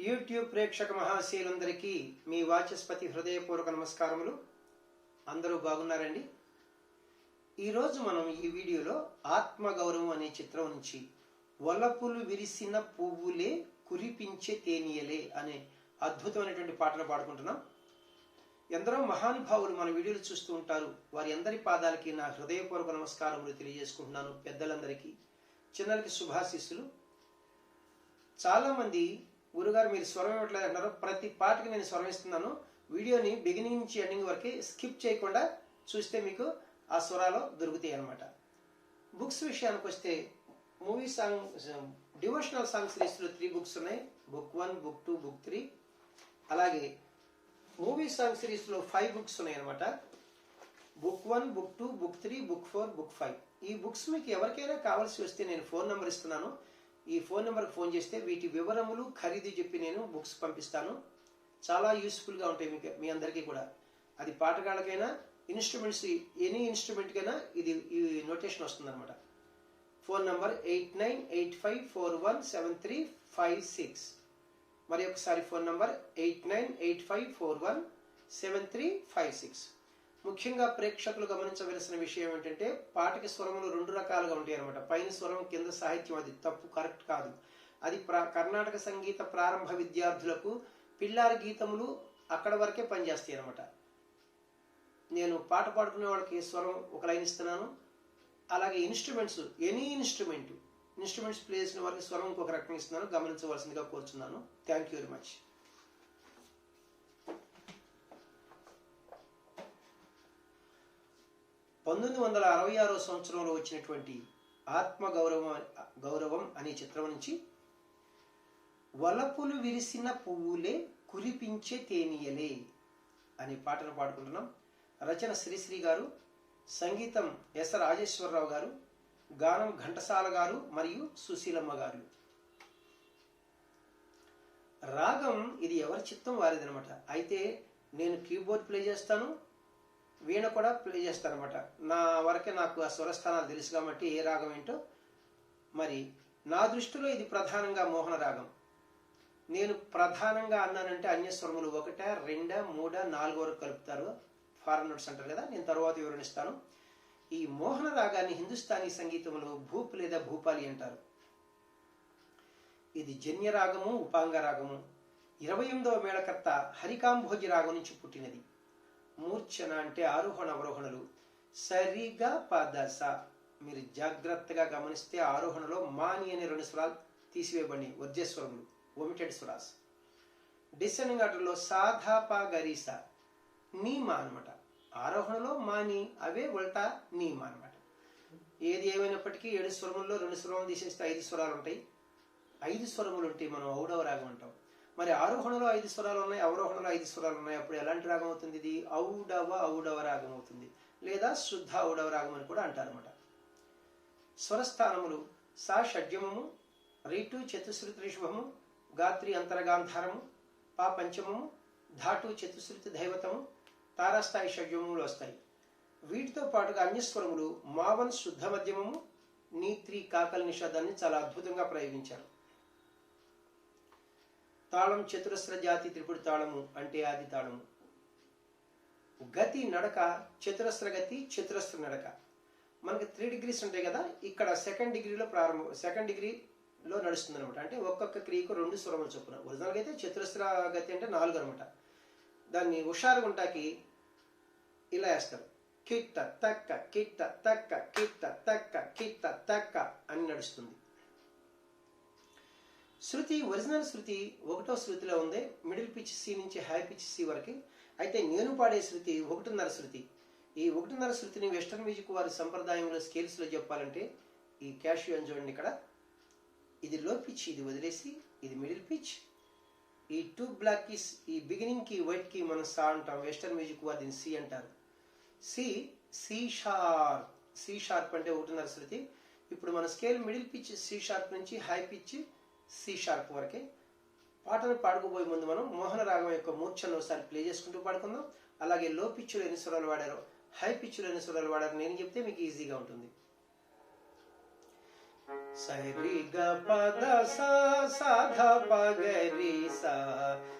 YouTube ప్రేక్షక మహాశీలందరికీ మీ వాచస్పతి హృదయపూర్వక నమస్కారములు. అందరూ బాగున్నారండి? ఈరోజు మనం ఈ వీడియోలో ఆత్మగౌరవం అనే చిత్రం నుంచి వలపులు విరిసిన పువ్వులే కురిపించే తేనియలే అనే అద్భుతమైనటువంటి పాటను పాడుకుంటున్నాం. ఎందరో మహానుభావులు మన వీడియోలు చూస్తూ ఉంటారు. వారి అందరి పాదాలకి నా హృదయపూర్వక నమస్కారములు తెలియజేసుకుంటున్నాను పెద్దలందరికీ. చిన్నలకి శుభాశీస్సులు. చాలామంది గురుగారు మీరు స్వరం ఇవ్వట్లేదు అంటారు ప్రతి పాటకి నేను స్వరం ఇస్తున్నాను. వీడియోని బిగినింగ్ నుంచి ఎండింగ్ వరకు స్కిప్ చేయకుండా చూస్తే మీకు ఆ స్వరాలు దొరుకుతాయి అనమాట బుక్స్ విషయానికి వస్తే మూవీ సాంగ్ డివోషనల్ సాంగ్ సిరీస్లో త్రీ బుక్స్ ఉన్నాయి. Book one book two book three అలాగే మూవీ సాంగ్ సిరీస్లో ఫైవ్ బుక్స్ ఉన్నాయి అనమాట book one book two book three book four book five ఈ బుక్స్ మీకు ఎవరికైనా కావాల్సి వస్తే నేను ఫోన్ నెంబర్ ఇస్తున్నాను. ఈ ఫోన్ నెంబర్కి ఫోన్ చేస్తే వీటి వివరములు ఖరీదు చెప్పి నేను బుక్స్ పంపిస్తాను. చాలా యూస్ఫుల్గా ఉంటాయి మీకు మీ అందరికీ కూడా. అది పాటగాళ్ళకైనా ఇన్స్ట్రుమెంట్స్ ఎనీ ఇన్స్ట్రుమెంట్కైనా ఇది ఈ నోటేషన్ వస్తుందన్నమాట. Phone number eight nine eight five four one seven three five six. మరి ఒకసారి phone number eight nine eight five four one seven three five six. ముఖ్యంగా ప్రేక్షకులు గమనించవలసిన విషయం ఏంటంటే పాటకి స్వరములు రెండు రకాలుగా ఉంటాయి అనమాట పైన స్వరం కింద సాహిత్యం. అది తప్పు కరెక్ట్ కాదు. అది కర్ణాటక సంగీత ప్రారంభ విద్యార్థులకు పిల్లారి గీతములు అక్కడ వరకే పనిచేస్తాయి అనమాట నేను పాట పాడుకునే వాళ్ళకి స్వరం ఒక లైన్ ఇస్తున్నాను. అలాగే instruments any instrument instruments play చేసిన వారికి స్వరం ఇంకొక రకంగా ఇస్తున్నాను. గమనించవలసిందిగా కోరుచున్నాను. Thank you very much. పంతొమ్మిది వందల అరవై ఆరో సంవత్సరంలో వచ్చినటువంటి ఆత్మ గౌరవం గౌరవం అనే చిత్రం నుంచి వలపులు విరిసిన పువ్వులే కురిపించే తేనీయలే అనే పాటను పాడుకుంటున్నాం. రచన శ్రీశ్రీ గారు సంగీతం ఎస్ రాజేశ్వరరావు గారు గానం ఘంటసాల గారు మరియు సుశీలమ్మ గారు. రాగం ఇది ఎవరి చిత్తం వారిదనమాట. అయితే నేను కీబోర్డ్ ప్లే చేస్తాను వీణ కూడా ప్లే చేస్తాను అనమాట నా వరకే నాకు ఆ స్వరస్థానాలు తెలుసు కాబట్టి ఏ రాగం ఏంటో. మరి నా దృష్టిలో ఇది ప్రధానంగా మోహన రాగం. నేను ప్రధానంగా అన్నానంటే అన్యస్వరములు ఒకట రెండ మూడ నాలుగు వరకు కలుపుతారు. ఫారెన్ నోట్స్ అంటారు కదా నేను తర్వాత వివరణిస్తాను ఈ మోహన రాగాన్ని హిందుస్థానీ సంగీతంలో భూప్ లేదా భూపాలి అంటారు. ఇది జన్య రాగము ఉపాంగ రాగము. ఇరవై ఎనిమిదవ మేళకర్త హరికాంభోజి రాగం నుంచి పుట్టినది. మూర్ఛన అంటే ఆరోహణ అవరోహణలు. సరిగా పదస. మీరు జాగ్రత్తగా గమనిస్తే ఆరోహణలో మాని అనే రెండు స్వరాలు తీసివేయబడి వర్జస్వరములు ఒమిటెడ్ స్వరాస్. డిసెండింగ్ ఆర్డర్లో సాధాపా గరీస. నీమా అనమాట ఆరోహణలో మాని అవే ఉల్టా నీమా అనమాట ఏది ఏమైనప్పటికీ ఏడు స్వరముల్లో రెండు స్వరములు తీసేస్తే ఐదు స్వరాలు ఉంటాయి. ఐదు స్వరములు ఉంటాయి మనం ఔడవ రాగం అంటాం. మరి ఆరోహణలో ఐదు స్వరాలు ఉన్నాయి అవరోహణలో ఐదు స్వరాలు ఉన్నాయి. అప్పుడు ఎలాంటి రాగం అవుతుంది ఇది? ఔడవ ఔడవ రాగం అవుతుంది. లేదా శుద్ధ ఔడవ రాగం అని కూడా అంటారన్నమాట. స్వరస్థానములు సా షడ్యమము రీటు చతుశ్రుతి రిషభము గాత్రి అంతరగాంధారము పా పంచమము ధాటు చతుశ్రుతి దైవతము తారాస్థాయి షడ్యమములు వస్తాయి. వీటితో పాటుగా అన్యస్వరములు మావన్ శుద్ధ మధ్యమము నీత్రి కాకల నిషాదాన్ని చాలా అద్భుతంగా ప్రయోగించారు. తాళం చతురస్ర జాతి త్రిపుడి తాళము అంటే ఆది తాళము. గతి నడక చతురస్ర గతి చతురస్ర నడక. మనకి త్రీ డిగ్రీస్ ఉంటాయి కదా ఇక్కడ సెకండ్ డిగ్రీలో ప్రారంభం సెకండ్ డిగ్రీలో నడుస్తుంది అనమాట అంటే ఒక్కొక్క క్రియకు రెండు స్వరములు చొప్పున. ఒరిజినల్గా అయితే చతురస్ర గతి అంటే నాలుగు అనమాట దాన్ని హుషారు గుంటాకి ఇలా వేస్తారు. కిట్ట తక్క కిట్ట తక్క కిట్ట తక్క కిట్ట తక్క అని నడుస్తుంది. శృతి ఒరిజినల్ శృతి ఒకటో శృతిలో ఉంది. మిడిల్ పిచ్ సి నుంచి హై పిచ్ సి వరకు. అయితే నేను పాడే శృతి ఒకటిన్నర శృతి. ఈ ఒకటిన్నర శృతిని వెస్టర్న్ మ్యూజిక్ వారి సంప్రదాయంలో స్కేల్స్లో చెప్పాలంటే ఈ క్యాషియో అని చూడండి ఇక్కడ. ఇది లో పిచ్ ఇది వదిలేసి ఇది మిడిల్ పిచ్. ఈ టూ బ్లాక్ కీస్ ఈ బిగినింగ్కి వైట్కి మనం సా అంటాం. వెస్టర్న్ మ్యూజిక్ వారు దీన్ని సి అంటారు. C C sharp C sharp అంటే ఒకటిన్నర శృతి. ఇప్పుడు మన scale middle pitch C sharp నుంచి హై పిచ్ సి షార్ప్ వరకే. పాటను పాడుకోబోయే ముందు మనం మోహన రాగం యొక్క మూర్ఛను ఒకసారి ప్లే చేసుకుంటూ పాడుకుందాం. అలాగే లో పిచ్చులు ఎన్ని స్వరాలు వాడారో హై పిచ్చులు ఎన్ని స్వరాలు వాడారో నేను చెప్తే మీకు ఈజీగా ఉంటుంది. సరి గ పద సా సాధ పగరి సా.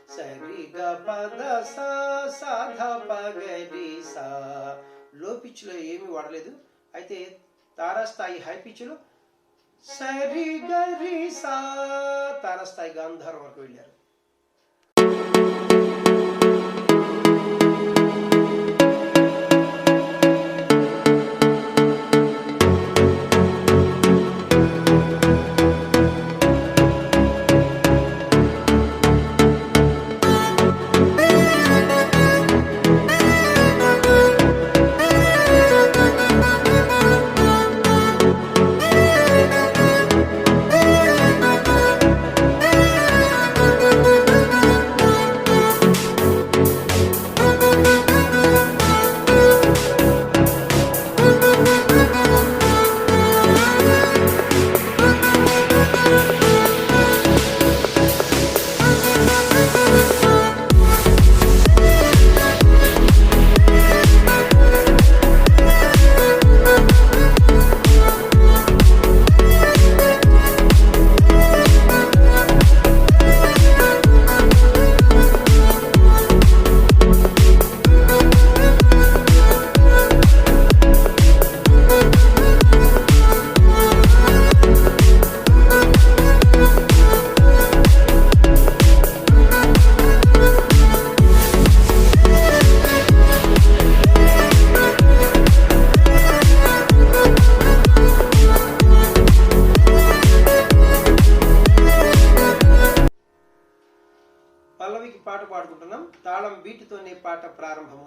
సరి గ పద సా సాధ పగరి సా. లో పిచ్చులో ఏమి ఏమీ వాడలేదు. అయితే తారాస్థాయి హై పిచ్ లో సరి గరి సా తారాస్థాయి గాంధారం వరకు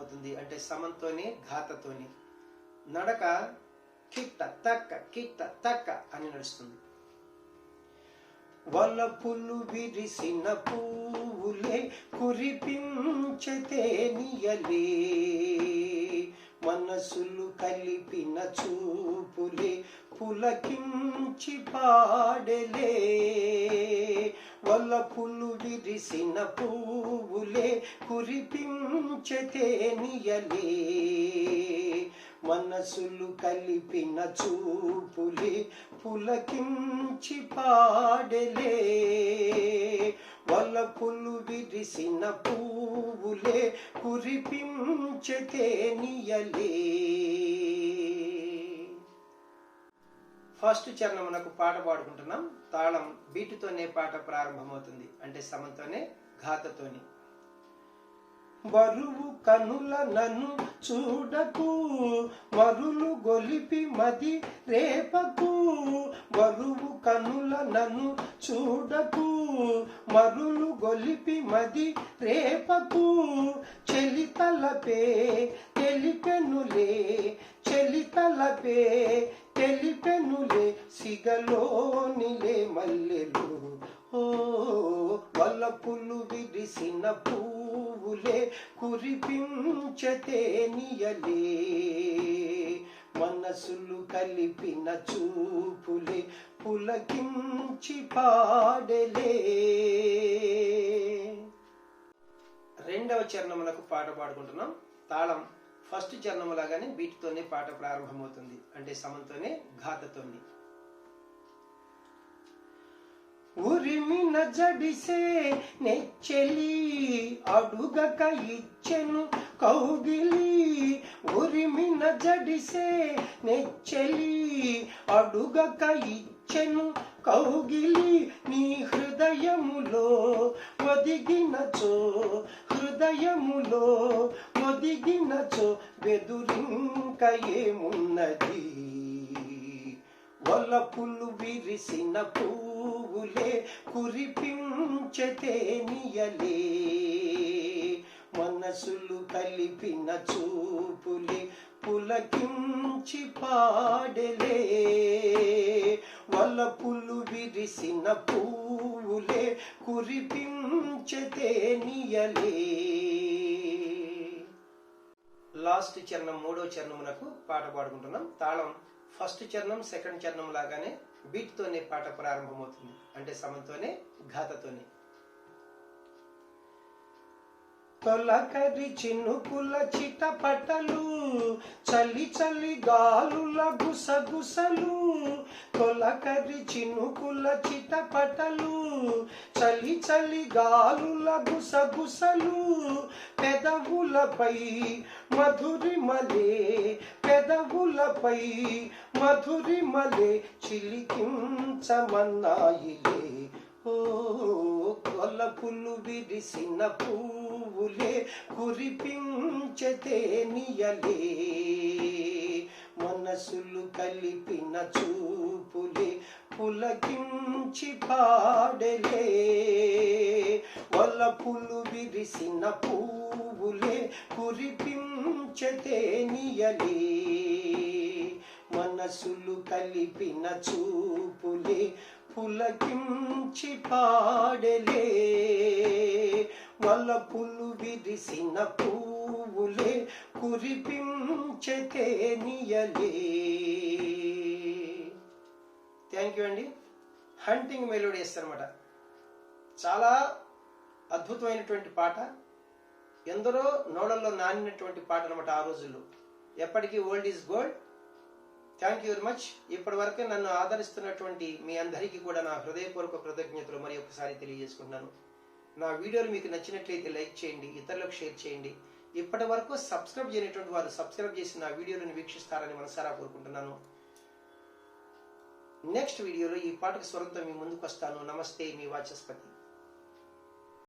అవుతుంది అంటే సమంతోని ఘాతతోని. నడక కిట్ట తక్క కిట్ట తక్క అని నడుస్తుంది. వలపులు విరిసిన పువ్వులే కురిపించతే నియలే. మనసులు కలిపిన చూపులే పులకించి పాడలే. వలపులు విరిసిన పువ్వులే కురిపించతేనియలే మనసులు కలిపిన చూపులే పులకించి పాడలే. వలపులు విరిసిన పువ్వులే కురిపించతేనియలే ఫస్ట్ చరణమునకు పాట పాడుకుంటున్నాం. తాళం బీటుతోనే పాట ప్రారంభమవుతుంది. అంటే సమంతోనే ఘాతతోని. బరువు కనుల నన్ను చూడకు మరులు గొలిపి మది రేపకు కనుల నన్ను చూడకు మరులు గొలిపి మది రేపకు. చెలితలపే తెలిపెనులే చెలితలపే తెలిపెనులే సిగలోనిలే మల్లెలు. ఓ వల్లపులు విరిసిన పువ్వులే కురిపించతే నియలే మనసులు కలిపిన చూపులే పులకించి పాడలే. రెండవ చరణములకు పాట పాడుకుంటున్నాం. తాళం ఫస్ట్ చరణములాగానే బీట్తోనే పాట ప్రారంభమవుతుంది. అంటే సమంతోనే ఘాతతోని. ఉరిమిన జడిసే నెచ్చెలి అడుగక ఇచ్చెను కౌగిలి. ఉరిమిన జడిసే నెచ్చెలి అడుగక ఇచ్చెను కౌగిలి. నీ హృదయములో ఒదిగినచో హృదయములో ఒదిగినచో వెదురింక ఏమున్నది? వలపులు విరిసిన పూ కురిపించతే నియలే. మనసులు కలిపిన చూపులే పులకించి పాడలే. వలపులు విరిసిన పువ్వులే కురిపించతే నియలే. లాస్ట్ చరణం మూడో చరణమునకు పాట పాడుకుంటున్నాం. తాళం ఫస్ట్ చరణం సెకండ్ చరణం లాగానే బీట్తోనే పాట ప్రారంభమవుతుంది. అంటే సమంతోనే ఘాతతోనే. తొలకరి చినుకుల చిటపటలు చలి చలి గాలుల గుసగుసలు. తొలకరి చినుకుల చిటపటలు చలి చలి గాలుల గుసగుసలు పెదవులపై మధురిమలే పెదవులపై మధురిమలే చిలికించమన్నాయిలే ఓ కొలపులు విరిసిన పువ్వులే కురిపించతే నియలే మనసులు కలిపిన చూపులే పులకించి పాడలే వలపులు విరిసిన పువ్వులే కురిపించతేనియలే మనసులు కలిపిన చూపులే పులకించి పాడలే వలపులు విరిసిన పువ్వులే కురిపించతేనియలే థ్యాంక్ యూ అండి హంటింగ్ మెలోడీస్ అనమాట చాలా అద్భుతమైనటువంటి పాట. ఎందరో నోడల్లో నానినటువంటి పాట అనమాట ఆ రోజుల్లో. ఎప్పటికీ old is gold thank you very much ఇప్పటి వరకు నన్ను ఆదరిస్తున్నటువంటి మీ అందరికీ కూడా నా హృదయపూర్వక కృతజ్ఞతలు మరి ఒకసారి తెలియజేసుకుంటున్నాను. నా వీడియోలు మీకు నచ్చినట్లయితే లైక్ చేయండి ఇతరులకు షేర్ చేయండి. ఇప్పటి వరకు సబ్స్క్రైబ్ చేయనటువంటి వారు సబ్స్క్రైబ్ చేసి నా వీడియోలను వీక్షిస్తారని మనసారా కోరుకుంటున్నాను. నెక్స్ట్ వీడియోలో ఈ పాటకు స్వరంతో మీ ముందుకు వస్తాను నమస్తే మీ వాచస్పతి.